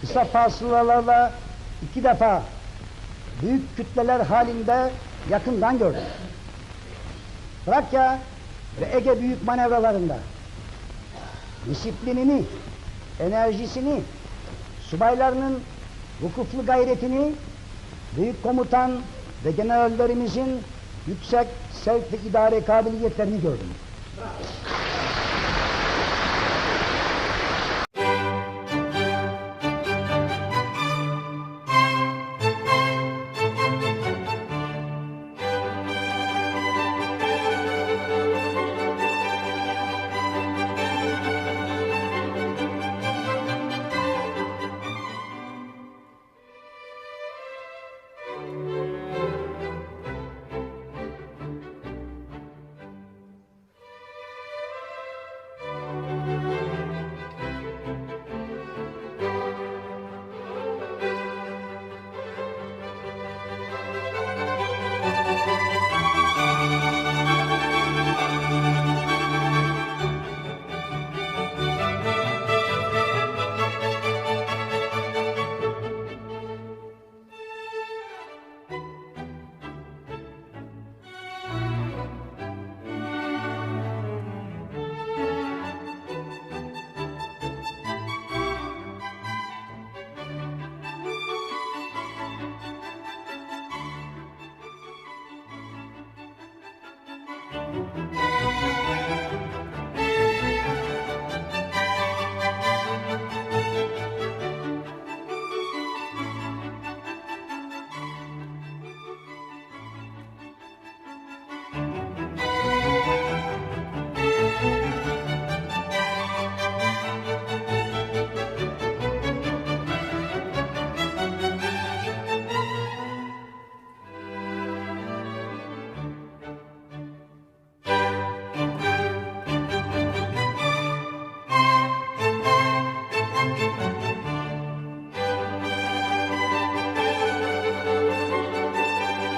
kısa fasılalarla iki defa büyük kütleler halinde yakından gördüm. Trakya ve Ege büyük manevralarında disiplinini, enerjisini, subaylarının vukuflu gayretini, büyük komutan ve generallerimizin yüksek sevk ve idare kabiliyetlerini gördüm.